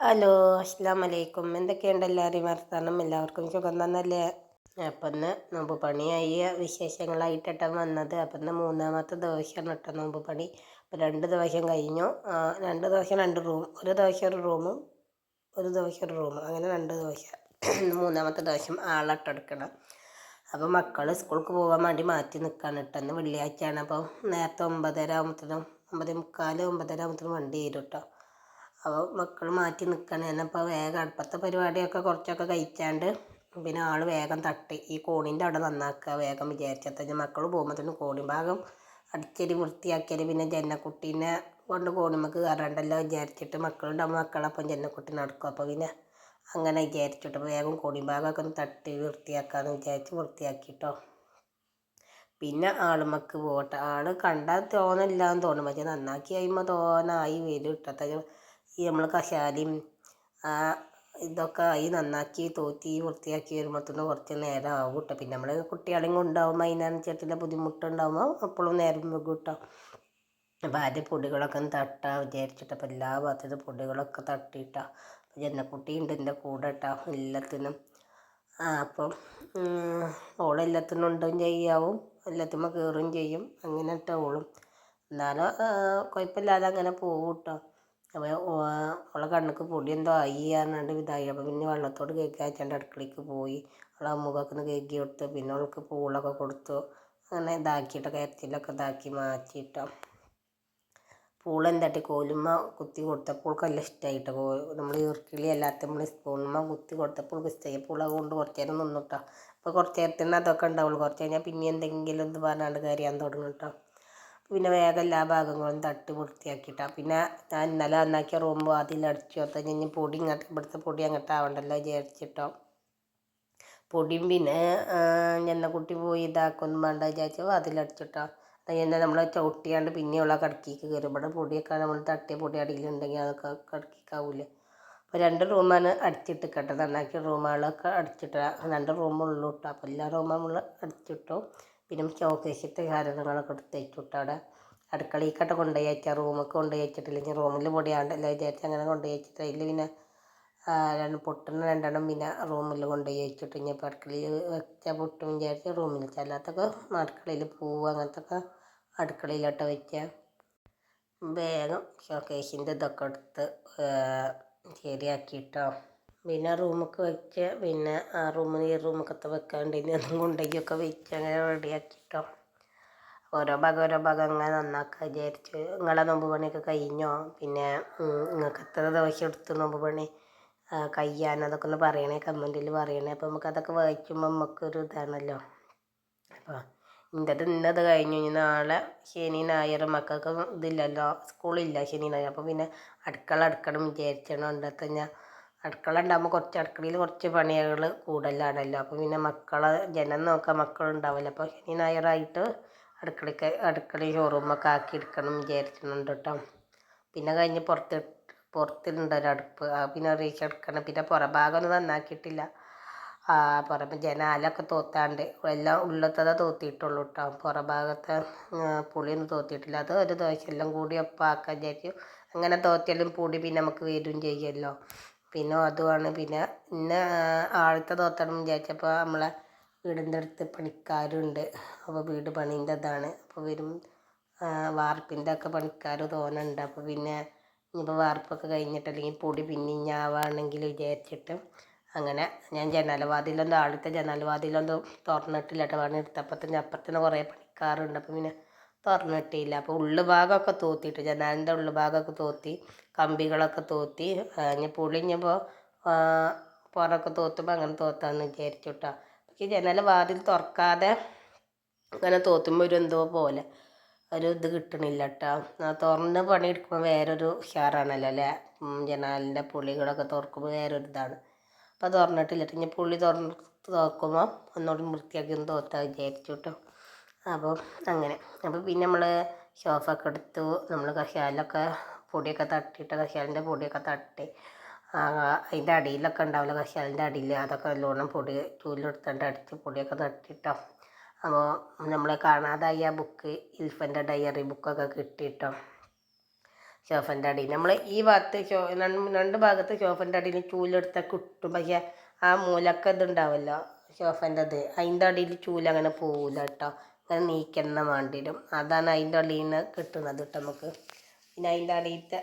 Hello അസ്സാം വലൈക്കും എന്തൊക്കെയുണ്ട് എല്ലാവരെയും വർത്തമാനം എല്ലാവർക്കും സുഖം തന്നല്ലേ? അപ്പം ഇന്ന് നോമ്പ് പണിയായി. വിശേഷങ്ങളായിട്ടാണ് വന്നത്. അപ്പം ഇന്ന് മൂന്നാമത്തെ ദിവസമാണ് കേട്ടോ നോമ്പ് പണി. അപ്പം രണ്ട് ദിവസം കഴിഞ്ഞു. രണ്ട് ദിവസം രണ്ട് റൂം. ഒരു ദിവസം ഒരു റൂമും ഒരു ദിവസം ഒരു റൂമും. അങ്ങനെ രണ്ട് ദിവസം. മൂന്നാമത്തെ ദിവസം ആളട്ടെടുക്കണം അപ്പോൾ മക്കൾ സ്കൂൾക്ക് പോകാൻ വേണ്ടി മാറ്റി നിൽക്കാൻ ഇട്ടെന്ന് വെള്ളിയാഴ്ചയാണ്. അപ്പോൾ നേരത്തെ ഒമ്പതര ആകുമ്പോഴത്തേനും ഒമ്പതേ മുക്കാൽ ഒമ്പതര ആകുമ്പോഴത്തേനും വണ്ടി വരും കേട്ടോ. അപ്പോൾ മക്കൾ മാറ്റി നിൽക്കണേന്ന് അപ്പോൾ വേഗം അടുപ്പത്തെ പരിപാടിയൊക്കെ കുറച്ചൊക്കെ കഴിച്ചാണ്ട് പിന്നെ ആൾ വേഗം തട്ടി. ഈ കോണിന്റെ അവിടെ നന്നാക്കുക വേഗം വിചാരിച്ചത്ത മക്കൾ പോകുമ്പോഴത്തേനും കോണി ഭാഗം അടിച്ചരി വൃത്തിയാക്കിയാൽ പിന്നെ ജന്നക്കുട്ടീനെ കൊണ്ട് കോണിമക്ക് കയറണ്ടല്ലോ വിചാരിച്ചിട്ട് മക്കളുണ്ടാകുമ്പോൾ മക്കളപ്പം ജന്നക്കുട്ടി നടക്കും. അപ്പോൾ പിന്നെ അങ്ങനെ വിചാരിച്ചിട്ട് വേഗം കോണി ഭാഗമൊക്കെ ഒന്ന് തട്ടി വൃത്തിയാക്കാമെന്ന് വിചാരിച്ച് വൃത്തിയാക്കിട്ടോ. പിന്നെ ആളുമക്ക് പോകട്ടെ ആൾ കണ്ടാൽ തോന്നില്ല എന്ന് തോന്നും. പക്ഷെ നന്നാക്കി കഴിയുമ്പോൾ തോന്നായി വരും ഇട്ടത്തെ ഈ നമ്മൾ കശാലയും ആ ഇതൊക്കെ ആയി നന്നാക്കി തോത്തി വൃത്തിയാക്കി വരുമ്പോഴത്തേനും കുറച്ച് നേരം ആവും കേട്ടോ പിന്നെ നമ്മൾ കുട്ടികളെയും കൊണ്ടാവുമ്പോൾ അതിനനുസരിച്ചുള്ള ബുദ്ധിമുട്ടുണ്ടാകുമ്പോൾ അപ്പോഴും നേരം വെക്കും കേട്ടോ അപ്പോൾ ആദ്യം പൊടികളൊക്കെ ഒന്ന് തട്ടാ വിചാരിച്ചിട്ട് അപ്പോൾ എല്ലാ ഭാഗത്തും പൊടികളൊക്കെ തട്ടിയിട്ടാ ജനക്കുട്ടി ഉണ്ട് എന്റെ കൂടെ ഇട്ടാ എല്ലാത്തിനും. അപ്പം ഓളെല്ലാത്തിനും ഉണ്ടും ചെയ്യാവും. എല്ലാത്തിനും കയറുകയും ചെയ്യും. അങ്ങനെ ഇട്ട ഓളും. എന്നാലും കുഴപ്പമില്ലാതെ അങ്ങനെ പോകും കേട്ടോ അപ്പോൾ ഓളെ കണ്ണിക്ക് പൊടി എന്തോ ആയി പറഞ്ഞാണ്ട് ഇതായി അപ്പോൾ പിന്നെ വെള്ളത്തോട് കേൾക്കുക അച്ഛന്റെ അടുക്കളയ്ക്ക് പോയി. അവളെ മുഖമൊക്കെ ഒന്ന് കേൾക്കി കൊടുത്തു. പിന്നെ അവൾക്ക് പൂളൊക്കെ കൊടുത്തു. അങ്ങനെ ഇതാക്കിയിട്ട് കയറ്റിലൊക്കെ ഇതാക്കി മാറ്റിയിട്ടോ. പൂളെന്താട്ടി കോലുമ്മ കുത്തി കൊടുത്തപ്പോൾ നല്ല ഇഷ്ടമായിട്ട് കോ നമ്മൾ ഈർക്കിളി അല്ലാത്ത നമ്മൾ സ്പൂണുമ്മ കുത്തി കൊടുത്തപ്പോൾ ഇഷ്ടമായി പൂള കൊണ്ട് കുറച്ച് നേരം നിന്നിട്ടോ അപ്പോൾ കുറച്ച് നേരത്തിന് അതൊക്കെ ഉണ്ടാവുള്ളൂ. കുറച്ച് കഴിഞ്ഞാൽ പിന്നെ എന്തെങ്കിലും ഇത് പറഞ്ഞാണ്ട് കയറിയാൻ തുടങ്ങും കേട്ടോ. പിന്നെ വേഗം എല്ലാ ഭാഗങ്ങളും തട്ടി വൃത്തിയാക്കിയിട്ടാണ് പിന്നെ ഞാൻ ഇന്നലെ നന്നാക്കിയ റൂം അതിലടിച്ചു കൊടുത്താൽ ഇനി പൊടി ഇങ്ങോട്ട് ഇവിടുത്തെ പൊടി അങ്ങോട്ട് ആവണ്ടല്ലോ വിചാരിച്ചിട്ടോ. പൊടിയും പിന്നെ എന്ന കുട്ടി പോയി ഇതാക്കൊന്നും വേണ്ട വിചാരിച്ചു അതിലടിച്ചിട്ടോ അതിനെ നമ്മൾ ചവിട്ടിയാണ്ട് പിന്നെയുള്ള കടക്കിക്ക് കയറും. ഇവിടെ പൊടിയൊക്കെ നമ്മൾ തട്ടിയ പൊടി അടിയിലുണ്ടെങ്കിൽ അതൊക്കെ കടക്കിക്കാവൂലേ. അപ്പോൾ രണ്ട് റൂമാണ് അടിച്ചിട്ട് കേട്ടോ നന്നാക്കിയ റൂമുകളൊക്കെ അടിച്ചിട്ട് രണ്ട് റൂമുള്ളൂ കേട്ടോ അപ്പോൾ എല്ലാ റൂമും നമ്മൾ അടിച്ചിട്ടു. പിന്നെ ഷോക്കേസിട്ട് സാധനങ്ങളൊക്കെ എടുത്ത് വെച്ചിട്ട് അവിടെ അടുക്കളയിൽക്കട്ടെ കൊണ്ടുപോയി വെച്ചാൽ റൂമൊക്കെ കൊണ്ടുപോയി വെച്ചിട്ടില്ലെങ്കിൽ റൂമിൽ പൊടിയാണ്ടല്ലോ വിചാരിച്ച് അങ്ങനെ കൊണ്ടുപോയി വെച്ചിട്ട് അതിൽ പിന്നെ രണ്ട് പൊട്ടണ രണ്ടെണ്ണം പിന്നെ റൂമിൽ കൊണ്ടുപോയി വെച്ചിട്ട് ഇനിയിപ്പോൾ അടുക്കളയിൽ വെച്ചാൽ പൊട്ടും വിചാരിച്ച് റൂമിൽ വെച്ചാൽ അല്ലാത്തൊക്കെ അടുക്കളയിൽ പൂവ് അങ്ങനത്തൊക്കെ അടുക്കളയിലോട്ട് വെച്ചാൽ വേഗം ഷോക്കേസിന്റെ ഇതൊക്കെ എടുത്ത് ശരിയാക്കിയിട്ടോ. പിന്നെ റൂമൊക്കെ വെച്ച് പിന്നെ ആ റൂമിൽ ഈ റൂമൊക്കത്തെ വെക്കാണ്ട് ഇനി അതും കൊണ്ടേക്കൊക്കെ വെച്ച് അങ്ങനെ റെഡിയാക്കിട്ടോ. ഓരോ ഭാഗം ഓരോ ഭാഗം അങ്ങനെ നന്നാക്കാൻ വിചാരിച്ചു. നിങ്ങളെ നോമ്പ് പണിയൊക്കെ കഴിഞ്ഞോ? പിന്നെ നിങ്ങൾക്ക് എത്ര ദിവസം എടുത്തു നോമ്പ് പണി? കഴിയാൻ അതൊക്കെ ഒന്ന് പറയണേ കമന്റിൽ പറയണേ. അപ്പോൾ നമുക്ക് അതൊക്കെ വായിക്കുമ്പോൾ നമുക്കൊരു ഇതാണല്ലോ. അപ്പോൾ ഇന്നത് ഇന്നത് കഴിഞ്ഞു ഇനി നാളെ ശനി ഞായർ മക്കൾക്ക് ഇതില്ലല്ലോ. സ്കൂളില്ല ശനി ഞായർ. അപ്പോൾ പിന്നെ അടുക്കള അടുക്കണം വിചാരിച്ചണം? ഉണ്ടത്തെ ഞാൻ അടുക്കള ഉണ്ടാകുമ്പോൾ കുറച്ച് അടുക്കളയിൽ കുറച്ച് പണികൾ കൂടുതലാണല്ലോ. അപ്പോൾ പിന്നെ മക്കളെ ജനം നോക്കാൻ മക്കളുണ്ടാവില്ല അപ്പോൾ ശനി ഞായറായിട്ട് അടുക്കളയ്ക്ക് അടുക്കളയിൽ ഷോറൂമൊക്കെ ആക്കി എടുക്കണം വിചാരിക്കുന്നുണ്ട് കേട്ടോ പിന്നെ കഴിഞ്ഞ് പുറത്ത് പുറത്തുണ്ട് ഒരു അടുപ്പ്. പിന്നെ റീച്ച് എടുക്കണം പിന്നെ പുറഭാഗം ഒന്നും നന്നാക്കിയിട്ടില്ല പുറമെ ജനാലൊക്കെ തോത്താണ്ട് എല്ലാം ഉള്ളത്തതാ തോത്തിയിട്ടുള്ളൂ കേട്ടോ പുറഭാഗത്തെ പുളിയൊന്നും തോത്തിയിട്ടില്ല. അത് ഒരു ദോശ എല്ലാം കൂടി ഒപ്പാക്കാൻ വിചാരിച്ചു അങ്ങനെ തോത്തിയാലും പൊടി പിന്നെ നമുക്ക് വരും ചെയ്യുമല്ലോ പിന്നെ അതുമാണ് പിന്നെ ഇന്ന ആഴത്തെ തോത്തണം വിചാരിച്ചപ്പോൾ നമ്മളെ വീടിന്റെ അടുത്ത് പണിക്കാരുണ്ട്. അപ്പോൾ വീട് പണീന്റെ ഇതാണ് അപ്പോൾ വരും വാർപ്പിന്റെ ഒക്കെ പണിക്കാർ തോന്നുന്നുണ്ട്. അപ്പോൾ പിന്നെ ഇനിയിപ്പോൾ വാർപ്പൊക്കെ കഴിഞ്ഞിട്ട് അല്ലെങ്കിൽ പൊടി പിന്നെ ഞാവാണെങ്കിൽ വിചാരിച്ചിട്ട് അങ്ങനെ ഞാൻ ജനലവാതിലൊന്നും ആദ്യത്തെ ജനലവാതിലൊന്നും തുറന്നിട്ടില്ല കേട്ടോ. പണി എടുത്തപ്പോൾ അപ്പുറത്തിന് കുറേ പണിക്കാറുണ്ട് അപ്പോൾ പിന്നെ തുറന്നിട്ടില്ല. അപ്പോൾ ഉള്ളു ഭാഗമൊക്കെ തോത്തിയിട്ട് ജനാലിന്റെ ഉള്ളു ഭാഗമൊക്കെ തോത്തി കമ്പികളൊക്കെ തോത്തി ഇനി പൊളിഞ്ഞപ്പോൾ പുറമൊക്കെ തോത്തുമ്പോൾ അങ്ങനെ തോത്താന്ന് വിചാരിച്ചു കേട്ടോ പക്ഷേ ജനൽ വാതിൽ തുറക്കാതെ അങ്ങനെ തോത്തുമ്പോൾ ഒരു എന്തോ പോലെ ഒരു ഇത് കിട്ടണില്ല കേട്ടോ തുറന്ന് പണിയെടുക്കുമ്പോൾ വേറൊരു ഉഷാറാണല്ലോ അല്ലേ ജനാലിന്റെ പുള്ളികളൊക്കെ തുറക്കുമ്പോൾ വേറൊരു ഇതാണ്. അപ്പോൾ തുറന്നിട്ടില്ല ഇനി പുള്ളി തുറന്ന് തുറക്കുമ്പോൾ ഒന്നുകൂടി വൃത്തിയാക്കി ഒന്ന് തോത്താൻ വിചാരിച്ചു കേട്ടോ അപ്പോൾ അങ്ങനെ. അപ്പോൾ പിന്നെ നമ്മൾ ഷോഫൊക്കെ എടുത്തു. നമ്മൾ കഷാലൊക്കെ പൊടിയൊക്കെ തട്ടിയിട്ട് കഷാലിന്റെ പൊടിയൊക്കെ തട്ടി. അതിന്റെ അടിയിലൊക്കെ ഉണ്ടാവില്ല കഷാലിന്റെ അടിയിൽ. അതൊക്കെ നല്ലോണം പൊടി ചൂലെടുത്തുകൊണ്ട് അടിച്ച് പൊടിയൊക്കെ തട്ടിട്ടോ. അപ്പോൾ നമ്മൾ കാണാതായി ആ ബുക്ക് ഇൽഫന്റെ ഡയറി ബുക്കൊക്കെ കിട്ടിയിട്ടോ ഷോഫന്റെ അടിയിൽ. നമ്മൾ ഈ ഭാഗത്ത് ഷോ രണ്ട് ഭാഗത്ത് ഷോഫന്റെ അടിയിൽ ചൂലെടുത്താൽ കിട്ടും. പക്ഷേ ആ മൂലക്ക ഇതുണ്ടാവല്ലോ ഷോഫന്റെ അത് അതിന്റെ അടിയിൽ ചൂലങ്ങനെ പോവില്ല കേട്ടോ. അങ്ങനെ നീക്കെണ്ണ വേണ്ടിയിടും അതാണ് അതിന്റെ അടിയിൽ നിന്ന് കിട്ടുന്നത് കേട്ടോ നമുക്ക്. പിന്നെ അതിന്റെ അടിയിലത്തെ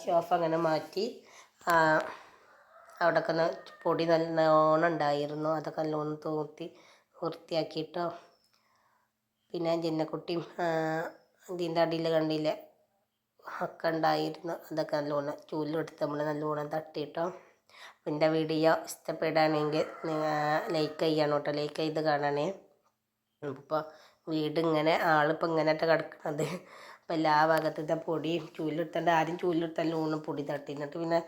ഷോഫ് അങ്ങനെ മാറ്റി അവിടെയൊക്കെ പൊടി നല്ലോണം ഉണ്ടായിരുന്നു. അതൊക്കെ നല്ലോണം തൂത്തി വൃത്തിയാക്കിയിട്ടോ. പിന്നെ ജിന്നക്കുട്ടിയും ഇതിന്റെ അടിയിൽ കണ്ടില്ലേ ഒക്കെ ഉണ്ടായിരുന്നു. അതൊക്കെ നല്ലോണം ചൂലെടുത്ത് നമ്മൾ നല്ലോണം തട്ടിയിട്ടോ. എന്റെ വീഡിയോ ഇഷ്ടപ്പെടുകയാണെങ്കിൽ ലൈക്ക് ചെയ്യണം കേട്ടോ. ലൈക്ക് ചെയ്ത് കാണണേ. ഇപ്പോൾ വീട് ഇങ്ങനെ ആളിപ്പോൾ ഇങ്ങനെയായിട്ട് കിടക്കുന്നത് അപ്പോൾ എല്ലാ ഭാഗത്തത്തെ പൊടിയും ചൂലെടുത്തേണ്ട ആദ്യം ചൂലെടുത്താൽ ഊണ് പൊടി തട്ടി. എന്നിട്ട് പിന്നെ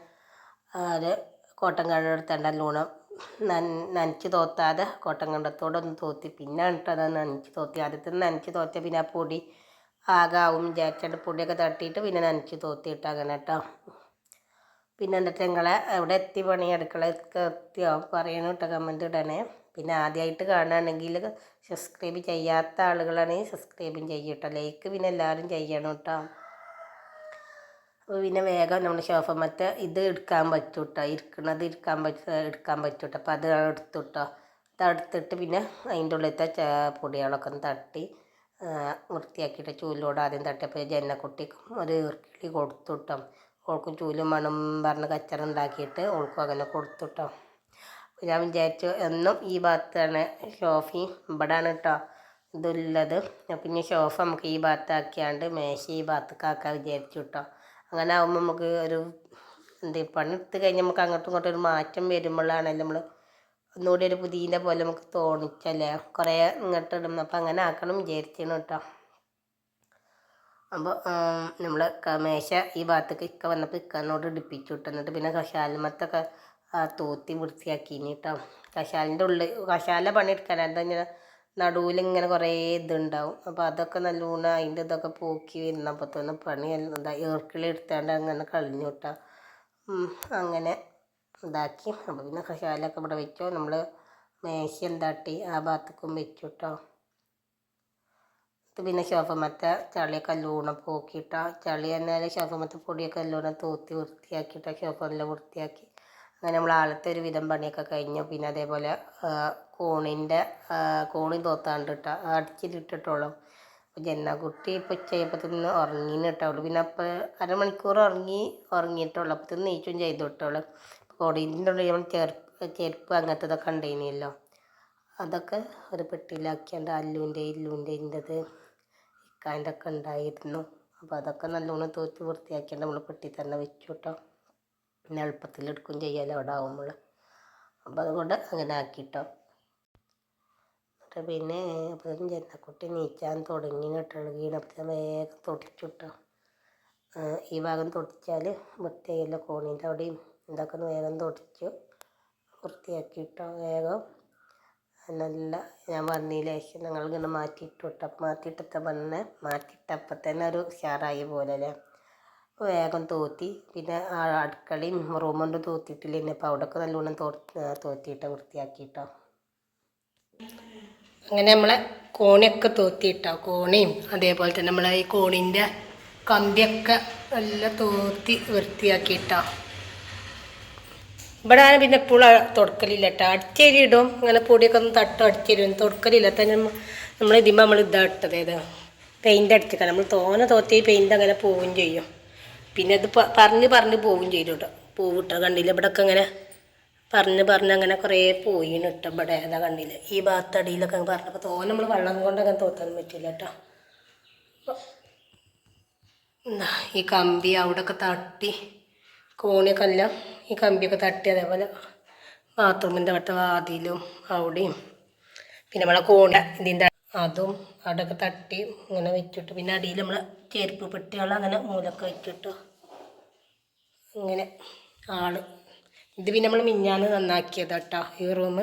അത് കോട്ടൻ കണ്ടെടുത്തേണ്ട ലൂണം നനച്ച് തോത്താതെ കോട്ടൻ കണ്ടത്തോടെ ഒന്ന് തോത്തി. പിന്നെ കേട്ടോ അത് നനച്ച് തോത്തി. ആദ്യത്തെ നനച്ച് തോത്തിയ പിന്നെ ആ പൊടി ആകാവും വിചാരിച്ചിട്ട് പൊടിയൊക്കെ തട്ടിയിട്ട് പിന്നെ നനച്ച് തോത്തിയിട്ട് അങ്ങനെ കേട്ടോ പിന്നെ എന്നിട്ട് നിങ്ങളെ എവിടെ എത്തി പണി അടുക്കളയൊക്കെ എത്തിയോ പറയണം കേട്ടോ കമന്റ് ഇടണേ. പിന്നെ ആദ്യമായിട്ട് കാണുകയാണെങ്കിൽ സബ്സ്ക്രൈബ് ചെയ്യാത്ത ആളുകളാണെങ്കിൽ സബ്സ്ക്രൈബും ചെയ്യും കേട്ടോ. ലൈക്ക് പിന്നെ എല്ലാവരും ചെയ്യണം കേട്ടോ. അപ്പോൾ പിന്നെ വേഗം നമ്മൾ ഷോഫമത്തെ ഇത് എടുക്കാൻ പറ്റും കേട്ടോ. ഇരിക്കണത് ഇരിക്കാൻ പറ്റ എടുക്കാൻ പറ്റും കേട്ടോ. അപ്പോൾ അത് എടുത്തു കേട്ടോ. തടുത്തിട്ട് പിന്നെ അതിന്റെ ഉള്ളിലത്തെ പൊടികളൊക്കെ ഒന്ന് തട്ടി വൃത്തിയാക്കിയിട്ട് ചൂലോട് ആദ്യം തട്ടിയപ്പോൾ ജനക്കുട്ടിക്കും ഒരു ഈർക്കിളി കൊടുത്തു കേട്ടോ. ഓൾക്കും ചൂലും മണം പറഞ്ഞ് കച്ചറ ഉണ്ടാക്കിയിട്ട് ഓൾക്കും അങ്ങനെ കൊടുത്തു കേട്ടോ. ഞാൻ വിചാരിച്ചു എന്നും ഈ ഭാഗത്താണ് ഷോഫി. ഇവിടെയാണ് കേട്ടോ ഇതുള്ളത്. പിന്നെ ഷോഫ നമുക്ക് ഈ ഭാഗത്താക്കിയാണ്ട് മേശ ഈ ഭാഗത്തേക്കാക്കാൻ വിചാരിച്ചു കേട്ടോ അങ്ങനെ ആകുമ്പോൾ നമുക്ക് ഒരു എന്ത് പണിയെടുത്ത് കഴിഞ്ഞ് നമുക്ക് അങ്ങോട്ടും ഇങ്ങോട്ടും ഒരു മാറ്റം വരുമ്പോഴാണല്ലോ നമ്മൾ ഒന്നുകൂടി ഒരു പുതിയതിന്റെ പോലെ നമുക്ക് തോന്നിച്ചല്ലേ? കുറേ ഇങ്ങോട്ട് ഇടും. അപ്പം അങ്ങനെ ആക്കണം വിചാരിച്ചാണ് കേട്ടോ അപ്പോൾ നമ്മൾ മേശ ഈ ഭാഗത്തേക്ക് ഇക്ക വന്നപ്പോൾ ഇക്കാനോട് ഇടിപ്പിച്ചു വിട്ടു എന്നിട്ട് പിന്നെ കഷാലമത്തൊക്കെ തൂത്തി വൃത്തിയാക്കിന് കേട്ടോ കഷാലിന്റെ ഉള്ളിൽ കഷാല പണിയെടുക്കാൻ എന്താ നടുവിൽ ഇങ്ങനെ കുറേ ഇതുണ്ടാവും. അപ്പോൾ അതൊക്കെ നല്ലോണം അതിന്റെ ഇതൊക്കെ പോക്കി വരുന്നപ്പോൾ തന്നെ പണി എന്താ ഏർക്കിളെടുത്താണ്ട് അങ്ങനെ കളഞ്ഞു കേട്ടോ അങ്ങനെ ഇതാക്കി. അപ്പോൾ പിന്നെ കഷാലൊക്കെ ഇവിടെ വെച്ചു. നമ്മൾ മേശ എന്താട്ടി ആ ഭാഗത്തേക്കും വെച്ചു കേട്ടോ പിന്നെ ശോഭമത്തെ ചളിയൊക്കെ നല്ലോണം പോക്കിയിട്ട ചളി എന്നാൽ ശോഭമത്തെ പൊടിയൊക്കെ നല്ലോണം തൂത്തി വൃത്തിയാക്കിയിട്ട ശോഭം എല്ലാം വൃത്തിയാക്കി. അങ്ങനെ നമ്മൾ ആളത്തെ ഒരു വിധം പണിയൊക്കെ കഴിഞ്ഞു. പിന്നെ അതേപോലെ കോണിന്റെ കോണി തോത്താണ്ട് ഇട്ട അടിച്ചിട്ടിട്ടോളും അപ്പോൾ ജന്നാക്കുട്ടി ഇപ്പോൾ ഉച്ചയപ്പത്തിന് ഉറങ്ങിന്ന് ഇട്ടുള്ളൂ പിന്നെ അപ്പോൾ അരമണിക്കൂർ ഉറങ്ങി ഉറങ്ങിയിട്ടുള്ളൂ. തന്നെ നീച്ചും ചെയ്തു ഇട്ടോളൂ കോടീന്റെ ഉള്ളിൽ നമ്മൾ ചെരുപ്പ് ചെരുപ്പ് അങ്ങനത്തതൊക്കെ ഉണ്ടായിരുന്നല്ലോ അതൊക്കെ ഒരു പെട്ടിയിലാക്കിയാണ്ട് അല്ലുവിന്റെ ഇല്ലുവിന്റെ ഇന്റെത് ഇക്കാന്റെ ഒക്കെ ഉണ്ടായിരുന്നു. അപ്പോൾ അതൊക്കെ നല്ലോണം തൂത്ത് വൃത്തിയാക്കിയാണ്ട് നമ്മൾ പെട്ടി തന്നെ വെച്ചു കേട്ടോ. പിന്നെ എളുപ്പത്തിൽ എടുക്കും ചെയ്യാലോ അവിടെ ആകുമ്പോൾ അപ്പം അതുകൊണ്ട് അങ്ങനെ ആക്കിട്ടോ. എന്നിട്ട് പിന്നെ അപ്പം ജനക്കുട്ടി നീച്ചാൻ തുടങ്ങി ഇട്ടഴുകീനപ്പോൾ വേഗം തൊട്ടിച്ചിട്ടോ ഈ ഭാഗം തൊട്ടിച്ചാൽ വൃത്തിയായില്ല കോണിന്റെ അവിടെയും ഇതൊക്കെ വേഗം തൊട്ടിച്ചു വൃത്തിയാക്കിയിട്ടോ വേഗം. നല്ല ഞാൻ പറഞ്ഞില്ലേ ഞങ്ങൾ ഇങ്ങനെ മാറ്റിയിട്ടു മാറ്റിയിട്ടത്തെ പറഞ്ഞ മാറ്റിയിട്ടപ്പം തന്നെ ഒരു ഉഷാറായി പോലെ അല്ലേ? അപ്പോൾ വേഗം തോത്തി. പിന്നെ അടുക്കളയും റൂമും കൊണ്ട് തോത്തിയിട്ടില്ല പിന്നെ അപ്പോൾ അവിടെയൊക്കെ നല്ലോണം തോ തോത്തിയിട്ടോ വൃത്തിയാക്കിയിട്ടോ. അങ്ങനെ നമ്മളെ കോണിയൊക്കെ തോത്തിയിട്ടോ. കോണിയും അതേപോലെ തന്നെ നമ്മളെ ഈ കോണിന്റെ കമ്പിയൊക്കെ നല്ല തോത്തി വൃത്തിയാക്കിയിട്ടോ. ഇവിടെ പിന്നെ എപ്പോഴും തുടക്കലില്ല കേട്ടോ. അടിച്ചേരി ഇടും അങ്ങനെ പൊടിയൊക്കെ ഒന്ന് തട്ടും അടിച്ചേരി തുടക്കലില്ല. തന്നെ നമ്മൾ ഇതിമ്പോൾ നമ്മൾ ഇതാ ഇട്ടത്. പെയിന്റ് അടിച്ചിട്ടാണ് നമ്മൾ തോനെ തോത്തി പെയിന്റ് അങ്ങനെ പോവുകയും ചെയ്യും. പിന്നെ അത് പറഞ്ഞ് പറഞ്ഞ് പോവുകയും ചെയ്തു കേട്ടോ പൂവിട്ടോ കണ്ടില്ല ഇവിടെയൊക്കെ ഇങ്ങനെ പറഞ്ഞ് പറഞ്ഞ് അങ്ങനെ കുറേ പോയിന് ഇട്ട ഇവിടെ ഏതാ കണ്ടില്ല ഈ ഭാഗത്തടിയിലൊക്കെ പറഞ്ഞപ്പോൾ തോനെ നമ്മൾ വെള്ളം കൊണ്ട് അങ്ങനെ തോത്താൻ പറ്റില്ല കേട്ടോ ഈ കമ്പി അവിടെയൊക്കെ തട്ടി കോണിയൊക്കെ എല്ലാം ഈ കമ്പിയൊക്കെ തട്ടി അതേപോലെ ബാത്റൂമിന്റെ അവിടുത്തെ വാതിലും അവിടെയും. പിന്നെ നമ്മളെ കോണ ഇതിന്റെ അതും അവിടെയൊക്കെ തട്ടി ഇങ്ങനെ വെച്ചിട്ട്. പിന്നെ അടിയിൽ നമ്മൾ ചെരുപ്പ് പെട്ടികൾ അങ്ങനെ മൂലൊക്കെ വെച്ചിട്ട് ഇങ്ങനെ ആൾ. ഇത് പിന്നെ നമ്മൾ മിഞ്ഞാന്ന് നന്നാക്കിയതാട്ടോ ഈ റൂം.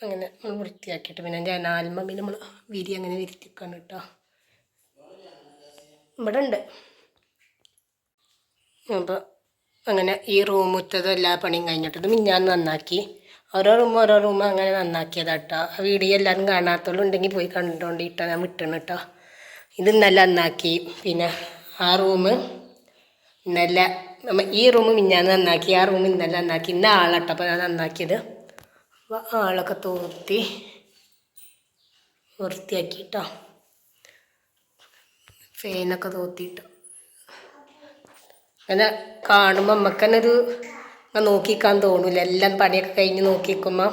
അങ്ങനെ നമ്മൾ വൃത്തിയാക്കിയിട്ട് പിന്നെ ജനാൽമ പിന്നെ നമ്മൾ വിരി അങ്ങനെ വിരിച്ചിക്കാണ് കേട്ടോ. ഇവിടെ ഉണ്ട്. അപ്പോൾ അങ്ങനെ ഈ റൂമുറ്റതും എല്ലാ പണിയും കഴിഞ്ഞിട്ട് ഇത് മിഞ്ഞാന്ന് നന്നാക്കി. ഓരോ റൂം ഓരോ റൂം അങ്ങനെ നന്നാക്കിയതാട്ടോ. ആ വീഡിയോ എല്ലാവരും കാണാത്തോളം ഉണ്ടെങ്കിൽ പോയി കണ്ടുകൊണ്ടിട്ടോ ഞാൻ വിട്ടണം കേട്ടോ ഇത് നല്ല നന്നാക്കി. പിന്നെ ആ റൂം നല്ല നമ്മ ഈ റൂം മിഞ്ഞാന്ന് നന്നാക്കി ആ റൂം ഇന്നലെ നന്നാക്കി. ഇന്ന ആളട്ടപ്പോൾ ഞാൻ നന്നാക്കിയത്. അപ്പോൾ ആളൊക്കെ തോർത്തി വൃത്തിയാക്കിട്ടോ. ഫെയിനൊക്കെ തൂത്തിയിട്ട് അങ്ങനെ കാണുമ്പോൾ നമുക്ക് ഒരു നോക്കിക്കാൻ തോന്നില്ല എല്ലാം പണിയൊക്കെ കഴിഞ്ഞ് നോക്കിക്കുമ്പോൾ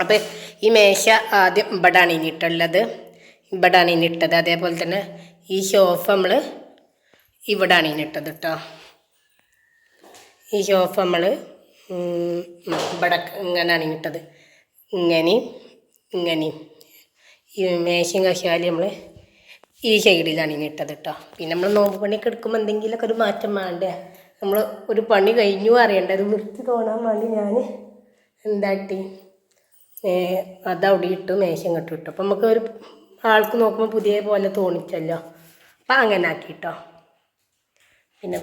അപ്പം ഈ മേശ ആദ്യം ഇവിടാണ് ഇനിയിട്ടുള്ളത് ഇവിടാണ് ഇനിയിട്ടത് അതേപോലെ തന്നെ ഈ ഷോഫ് നമ്മൾ ഇവിടാണ് ഇനിയിട്ടത് കേട്ടോ ഈ ഷോഫ് നമ്മൾ ഇവിടെ ഇങ്ങനെയാണ് ഇനിയിട്ടത് ഇങ്ങനെയും ഇങ്ങനെയും ഈ മേശയും കശാലി നമ്മൾ ഈ സൈഡിലാണ് ഇനിയിട്ടത് കേട്ടോ പിന്നെ നമ്മൾ നോമ്പ് പണിയൊക്കെ എടുക്കുമ്പോൾ എന്തെങ്കിലുമൊക്കെ ഒരു മാറ്റം വേണ്ടേ? നമ്മൾ ഒരു പണി കഴിഞ്ഞു അറിയണ്ട? അത് വൃത്തി തോന്നാൻ വേണ്ടി ഞാൻ എന്താട്ടി അതവിടെ ഇട്ടു മേശം കെട്ടു ഇട്ടു. അപ്പം നമുക്ക് ഒരു ആൾക്ക് നോക്കുമ്പോൾ പുതിയ പോലെ തോന്നിച്ചല്ലോ. അപ്പം അങ്ങനെ ആക്കി കേട്ടോ പിന്നെ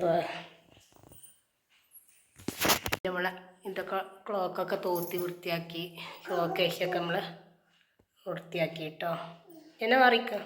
നമ്മളെ ഇതൊക്കെ ക്ലോക്കൊക്കെ തോത്തി വൃത്തിയാക്കി ക്ലോക്കേശൊക്കെ നമ്മൾ വൃത്തിയാക്കി കേട്ടോ എന്നെ മാറിക്കാം.